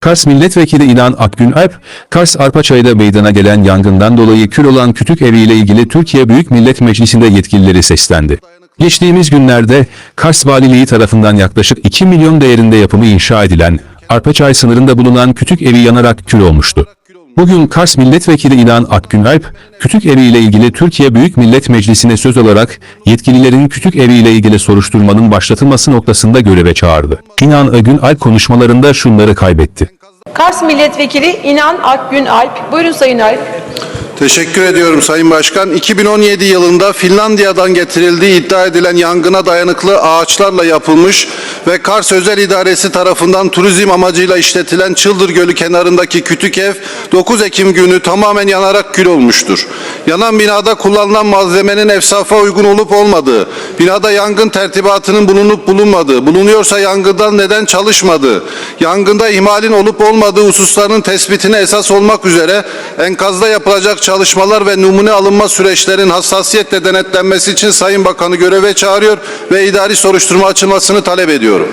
Kars Milletvekili İnan Akgünalp, Kars Arpaçay'da meydana gelen yangından dolayı kül olan kütük eviyle ilgili Türkiye Büyük Millet Meclisi'nde yetkilileri seslendi. Geçtiğimiz günlerde Kars Valiliği tarafından yaklaşık 2 milyon değerinde yapımı inşa edilen Arpaçay sınırında bulunan kütük evi yanarak kül olmuştu. Bugün Kars Milletvekili İnan Akgünalp, kütük evi ile ilgili Türkiye Büyük Millet Meclisi'ne söz olarak yetkililerin kütük evi ile ilgili soruşturmanın başlatılması noktasında göreve çağırdı. İnan Akgünalp konuşmalarında şunları kaybetti. Kars Milletvekili İnan Akgün Alp. Buyurun Sayın Alp. Teşekkür ediyorum Sayın Başkan. 2017 yılında Finlandiya'dan getirildiği iddia edilen yangına dayanıklı ağaçlarla yapılmış ve Kars Özel İdaresi tarafından turizm amacıyla işletilen Çıldır Gölü kenarındaki kütük ev 9 Ekim günü tamamen yanarak kül olmuştur. Yanan binada kullanılan malzemenin efsafa uygun olup olmadığı, binada yangın tertibatının bulunup bulunmadığı, bulunuyorsa yangından neden çalışmadığı, yangında ihmalin olup olmadığı hususlarının tespitine esas olmak üzere enkazda yapılacak çalışmalar ve numune alınma süreçlerinin hassasiyetle denetlenmesi için Sayın Bakanı göreve çağırıyor ve idari soruşturma açılmasını talep ediyorum.